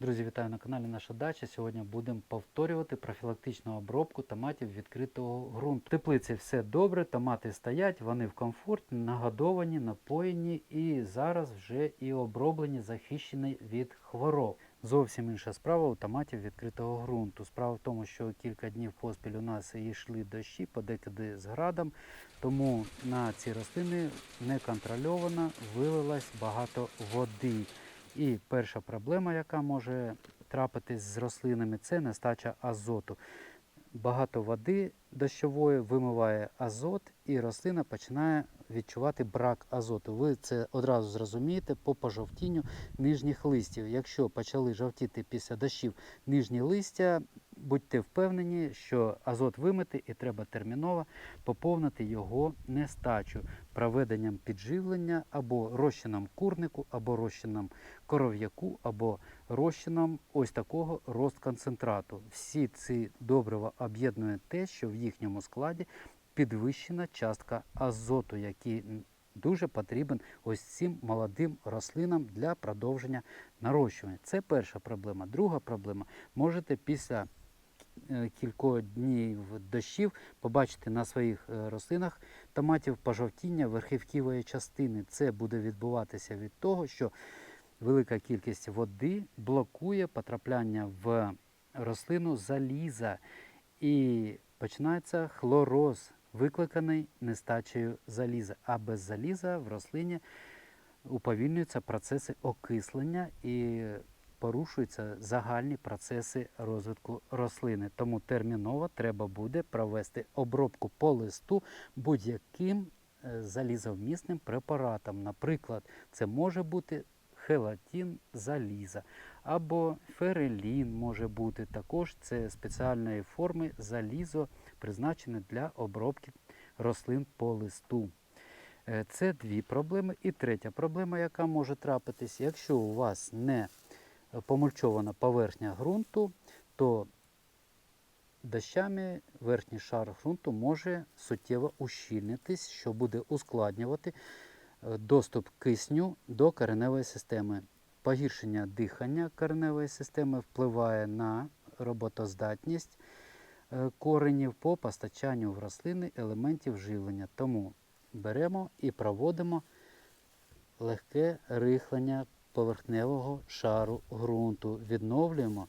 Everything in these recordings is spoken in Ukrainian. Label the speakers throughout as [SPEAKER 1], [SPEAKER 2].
[SPEAKER 1] Друзі, вітаю на каналі Наша Дача. Сьогодні будемо повторювати профілактичну обробку томатів відкритого ґрунту. В теплиці все добре, томати стоять, вони в комфорті, нагодовані, напоєні і зараз вже і оброблені, захищені від хвороб. Зовсім інша справа у томатів відкритого ґрунту. Справа в тому, що кілька днів поспіль у нас йшли дощі, подекуди з градом, тому на ці рослини неконтрольовано вилилось багато води. І перша проблема, яка може трапитись з рослинами, це нестача азоту. Багато води дощової вимиває азот, і рослина починає відчувати брак азоту. Ви це одразу зрозумієте по пожовтінню нижніх листів. Якщо почали жовтіти після дощів нижні листя, будьте впевнені, що азот вимити і треба терміново поповнити його нестачу проведенням підживлення або розчином курнику, або розчином коров'яку, або розчином ось такого розконцентрату. Всі ці добрива об'єднує те, що в їхньому складі підвищена частка азоту, який дуже потрібен ось цим молодим рослинам для продовження нарощування. Це перша проблема. Друга проблема можете після кількох днів дощів побачити на своїх е, рослинах томатів пожовтіння верхівківої частини. Це буде відбуватися від того, що велика кількість води блокує потрапляння в рослину заліза і починається хлороз, викликаний нестачею заліза. А без заліза в рослині уповільнюються процеси окислення і порушуються загальні процеси розвитку рослини. Тому терміново треба буде провести обробку по листу будь-яким е, залізовмісним препаратом. Наприклад, це може бути хелатин заліза або ферелін може бути. Також це спеціальної форми залізо, призначене для обробки рослин по листу. Е, Це дві проблеми. І третя проблема, яка може трапитись, якщо у вас не помульчована поверхня ґрунту, то дощами верхній шар ґрунту може суттєво ущільнитись, що буде ускладнювати е, доступ кисню до кореневої системи. Погіршення дихання кореневої системи впливає на роботоздатність е, коренів по постачанню в рослини елементів живлення. Тому беремо і проводимо легке рихлення поверхневого шару ґрунту. Відновлюємо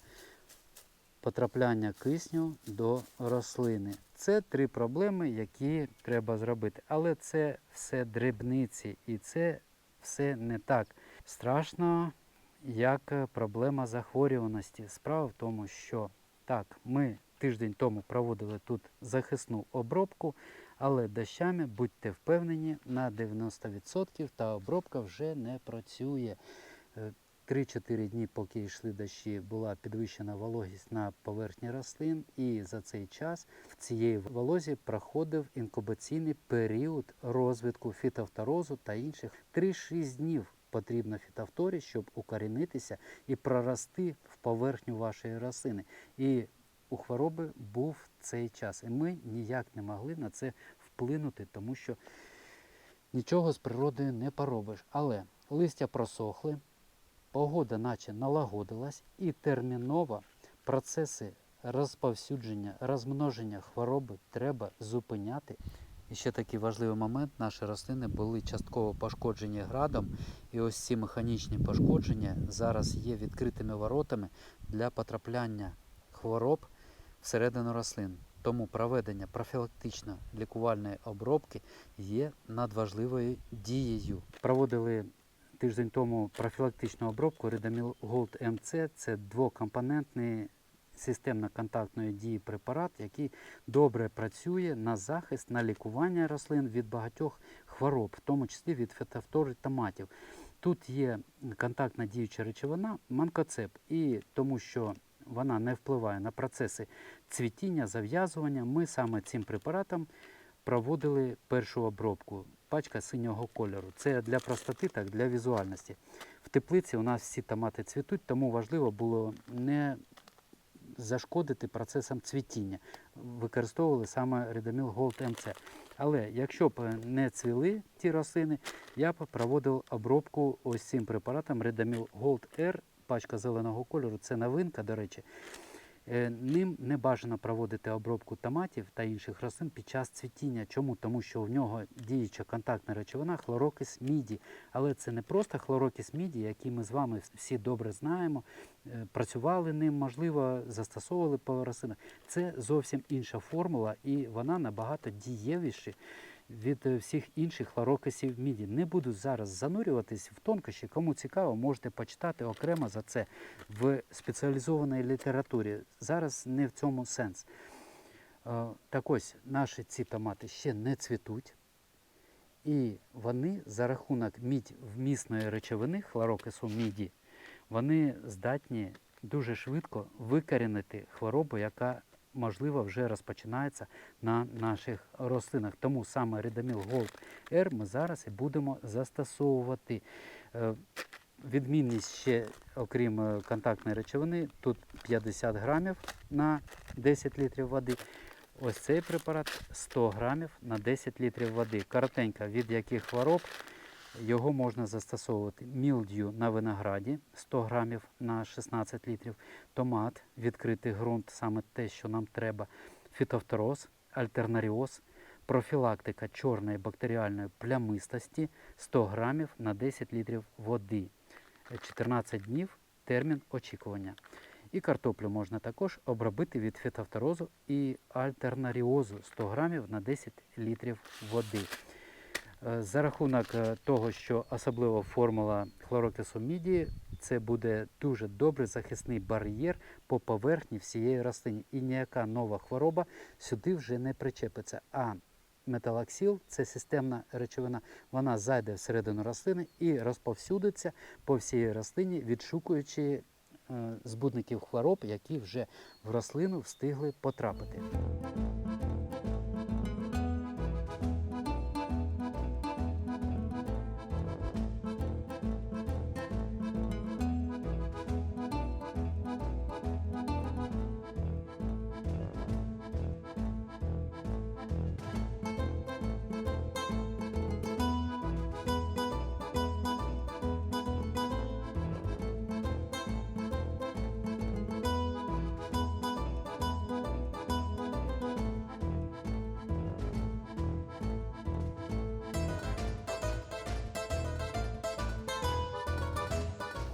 [SPEAKER 1] потрапляння кисню до рослини. Це три проблеми, які треба зробити. Але це все дрібниці і це все не так страшно, як проблема захворюваності. Справа в тому, що так, ми тиждень тому проводили тут захисну обробку, але дощами, будьте впевнені, на 90% та обробка вже не працює. Е, 3-4 дні, поки йшли дощі, була підвищена вологість на поверхні рослин, і за цей час в цієї волозі проходив інкубаційний період розвитку фітофторозу та інших 3-6 днів. Потрібно фітофторі, щоб укорінитися і прорости в поверхню вашої рослини. І у хвороби був цей час. І ми ніяк не могли на це вплинути, тому що нічого з природою не поробиш. Але листя просохли, погода наче налагодилась і терміново процеси розповсюдження, розмноження хвороби треба зупиняти. І ще такий важливий момент: наші рослини були частково пошкоджені градом, і ось ці механічні пошкодження зараз є відкритими воротами для потрапляння хвороб всередину рослин. Тому проведення профілактично лікувальної обробки є надважливою дією. Проводили тиждень тому профілактичну обробку Редаміл Gold MC. Це двокомпонентний системно-контактної дії препарат, який добре працює на захист, на лікування рослин від багатьох хвороб, в тому числі від фітофтори томатів. Тут є контактна діюча речовина манкоцеп, і тому що вона не впливає на процеси цвітіння, зав'язування, ми саме цим препаратом проводили першу обробку. Пачка синього кольору. Це для простоти, так для візуальності. В теплиці у нас всі томати цвітуть, тому важливо було не зашкодити процесам цвітіння. Використовували саме Редаміл Gold MC. Але якщо б не цвіли ті рослини, я б проводив обробку ось цим препаратом Редаміл Gold R пачка зеленого кольору, це новинка, до речі. Е, Ним не бажано проводити обробку томатів та інших рослин під час цвітіння. Чому? Тому що в нього діюча контактна речовина хлорокис міді. Але це не просто хлорокис міді, який ми з вами всі добре знаємо, е, працювали ним, можливо, застосовували по рослинах. Це зовсім інша формула, і вона набагато дієвіша від е, всіх інших хлорокисів міді. Не буду зараз занурюватись в тонкощі. Кому цікаво, можете почитати окремо за це в спеціалізованій літературі. Зараз не в цьому сенс. Е, Так ось, наші ці томати ще не цвітуть. І вони за рахунок мідь вмісної речовини, хлорокису міді, вони здатні дуже швидко викорінити хворобу, яка можливо вже розпочинається на наших рослинах. Тому саме Рідаміл Gold R ми зараз і будемо застосовувати. Е, Відмінність ще, окрім е, контактної речовини, тут 50 грамів на 10 літрів води. Ось цей препарат 100 грамів на 10 літрів води. Коротенько, від яких хвороб його можна застосовувати. Мілдю на винограді 100 грамів на 16 літрів, томат, відкритий ґрунт, саме те, що нам треба, фітофтороз, альтернаріоз, профілактика чорної бактеріальної плямистості 100 грамів на 10 літрів води. 14 днів термін очікування. І картоплю можна також обробити від фітофторозу і альтернаріозу 100 грамів на 10 літрів води. Е, За рахунок е, того, що особливо формула хлорокису міді, це буде дуже добрий захисний бар'єр по поверхні всієї рослини. І ніяка нова хвороба сюди вже не причепиться. А металоксил це системна речовина, вона зайде всередину рослини і розповсюдиться по всій рослині, відшукуючи е, збудників хвороб, які вже в рослину встигли потрапити.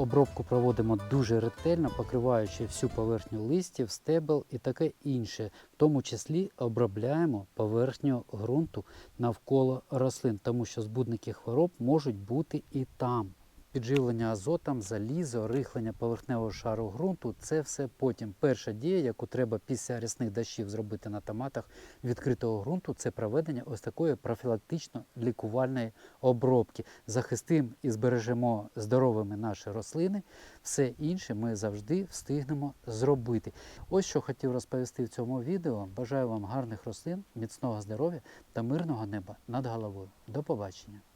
[SPEAKER 1] Обробку проводимо дуже ретельно, покриваючи всю поверхню листів, стебел і таке інше. В тому числі обробляємо поверхню ґрунту навколо рослин, тому що збудники хвороб можуть бути і там. Підживлення азотом, залізо, рихлення поверхневого шару ґрунту це все потім. Перша дія, яку треба після рясних дощів зробити на томатах відкритого ґрунту, це проведення ось такої профілактично-лікувальної обробки. Захистимо і збережемо здоровими наші рослини. Все інше ми завжди встигнемо зробити. Ось що хотів розповісти в цьому відео. Бажаю вам гарних рослин, міцного здоров'я та мирного неба над головою. До побачення!